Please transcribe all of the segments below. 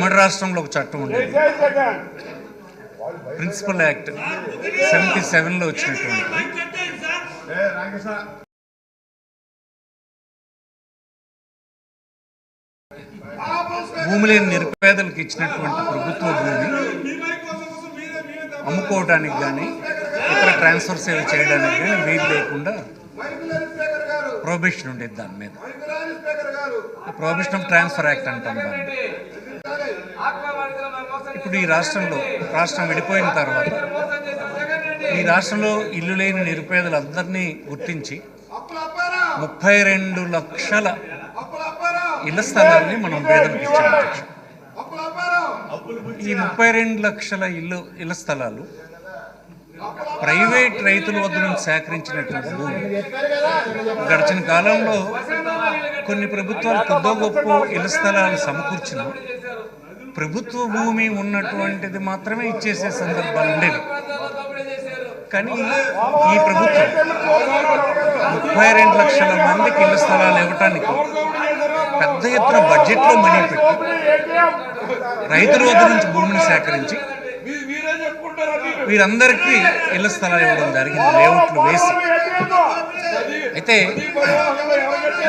ఉమ్మడి రాష్ట్రంలో ఒక చట్టం ఉండేది. ప్రిన్సిపల్ యాక్ట్ సెవెంటీ సెవెన్లో వచ్చినటువంటి. భూమి లేని నిరుపేదలకు ఇచ్చినటువంటి ప్రభుత్వ భూమి అమ్ముకోవడానికి కానీ ఇతర ట్రాన్స్ఫర్ సేవలు చేయడానికి కానీ వీలు లేకుండా ప్రొహిబిషన్ ఉండేది దాని మీద. ప్రొహిబిషన్ ఆఫ్ ట్రాన్స్ఫర్ యాక్ట్ అంటాం దాన్ని. ఇప్పుడు ఈ రాష్ట్రంలో రాష్ట్రం విడిపోయిన తర్వాత ఈ రాష్ట్రంలో ఇల్లు లేని నిరుపేదలందరినీ గుర్తించి ముప్పై రెండు లక్షల ఇళ్ళ స్థలాన్ని మనం పేదలకు ఇచ్చాం ఈ ముప్పై రెండు లక్షల ఇల్లు ఇళ్ళ స్థలాలు ప్రైవేట్ రైతుల వద్ద నుంచి సేకరించినటువంటి భూమి. గడిచిన కాలంలో కొన్ని ప్రభుత్వాలు కొద్దో గొప్ప ఇళ్ళ స్థలాలు సమకూర్చిన ప్రభుత్వ భూమి ఉన్నటువంటిది మాత్రమే ఇచ్చేసే సందర్భాలు ఉండేవి కానీ ఈ ప్రభుత్వం ముప్పై రెండు లక్షల మందికి ఇళ్ళ స్థలాలు ఇవ్వటానికి పెద్ద ఎత్తున బడ్జెట్లో మనీ పెట్టి రైతుల వద్ద నుంచి భూమిని సేకరించి వీరందరికీ ఇళ్ళ స్థలాలు ఇవ్వడం జరిగింది లేఅవుట్లు వేసి. అయితే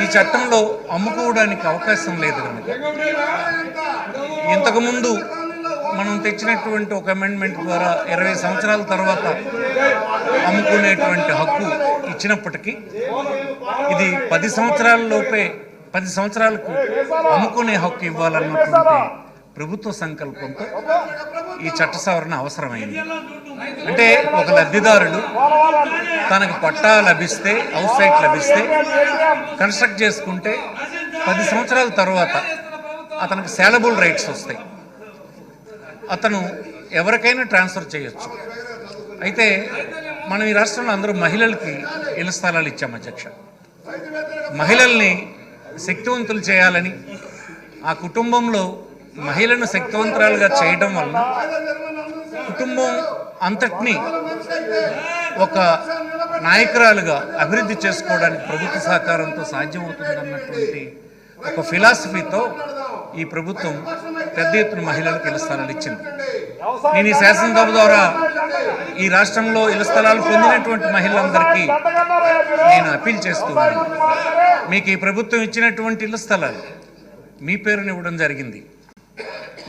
ఈ చట్టంలో అమ్ముకోవడానికి అవకాశం లేదు కనుక. ఇంతకుముందు మనం తెచ్చినటువంటి ఒక అమెండ్మెంట్ ద్వారా ఇరవై సంవత్సరాల తర్వాత అమ్ముకునేటువంటి హక్కు ఇచ్చినప్పటికీ ఇది పది సంవత్సరాల లోపే పది సంవత్సరాలకు అమ్ముకునే హక్కు ఇవ్వాలన్నటువంటి ప్రభుత్వ సంకల్పంతో ఈ చట్ట సవరణ అవసరమైంది. అంటే ఒక లబ్ధిదారుడు తనకు పట్టా లభిస్తే హౌస్ సైట్ లభిస్తే కన్స్ట్రక్ట్ చేసుకుంటే పది సంవత్సరాల తర్వాత అతనికి సేలబుల్ రైట్స్ వస్తాయి. అతను ఎవరికైనా ట్రాన్స్ఫర్ చేయొచ్చు. అయితే మనం ఈ రాష్ట్రంలో అందరూ మహిళలకి ఇళ్ళ స్థలాలు ఇచ్చాం అధ్యక్ష. మహిళల్ని శక్తివంతులు చేయాలని ఆ కుటుంబంలో మహిళను శక్తివంతురాలుగా చేయడం వల్ల కుటుంబం అంతటినీ ఒక నాయకురాలుగా అభివృద్ధి చేసుకోవడానికి ప్రభుత్వ సహకారంతో సాధ్యమవుతుందన్నటువంటి ఒక ఫిలాసఫీతో ఈ ప్రభుత్వం పెద్ద ఎత్తున మహిళలకు ఇళ్ళ స్థలాలు ఇచ్చింది. నేను ఈ శాసనసభ ద్వారా ఈ రాష్ట్రంలో ఇళ్ళ స్థలాలు పొందినటువంటి మహిళలందరికీ నేను అప్పీల్ చేస్తూ ఉన్నాను. మీకు ఈ ప్రభుత్వం ఇచ్చినటువంటి ఇళ్ళ స్థలాలు మీ పేరుని ఇవ్వడం జరిగింది.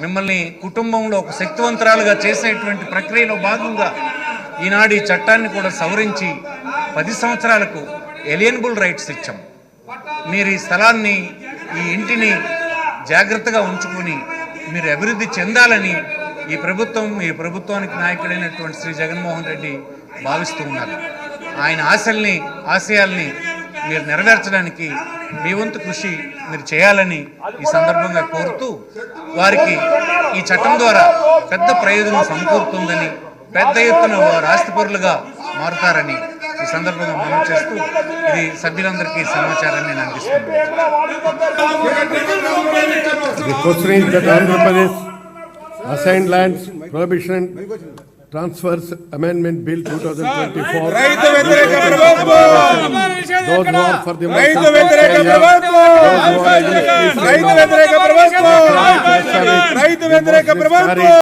మిమ్మల్ని కుటుంబంలో ఒక శక్తివంతరాలుగా చేసేటువంటి ప్రక్రియలో భాగంగా ఈనాడు ఈ చట్టాన్ని కూడా సవరించి పది సంవత్సరాలకు ఎలియనబుల్ రైట్స్ ఇచ్చాం. మీరు ఈ స్థలాన్ని ఈ ఇంటిని జాగ్రత్తగా ఉంచుకొని మీరు అభివృద్ధి చెందాలని ఈ ప్రభుత్వం ఈ ప్రభుత్వానికి నాయకుడైనటువంటి శ్రీ జగన్మోహన్ రెడ్డి భావిస్తూ ఉన్నారు. ఆయన ఆశల్ని ఆశయాల్ని మీరు నెరవేర్చడానికి మీ వంతు కృషి మీరు చేయాలని ఈ సందర్భంగా కోరుతూ వారికి ఈ చట్టం ద్వారా పెద్ద ప్రయోజనం సమకూరుతుందని పెద్ద ఎత్తున వారు ఆస్తిపరులుగా మారుతారని ఈ సందర్భంగా మనం చేస్తూ ఇది సభ్యులందరికీ సమాచారాన్ని నేను అందిస్తున్నాను. Andhra Pradesh assign lands that Assigned lands prohibition transfers amendment bill 2024. రైతు వ్యతిరేక ప్రభుత్వం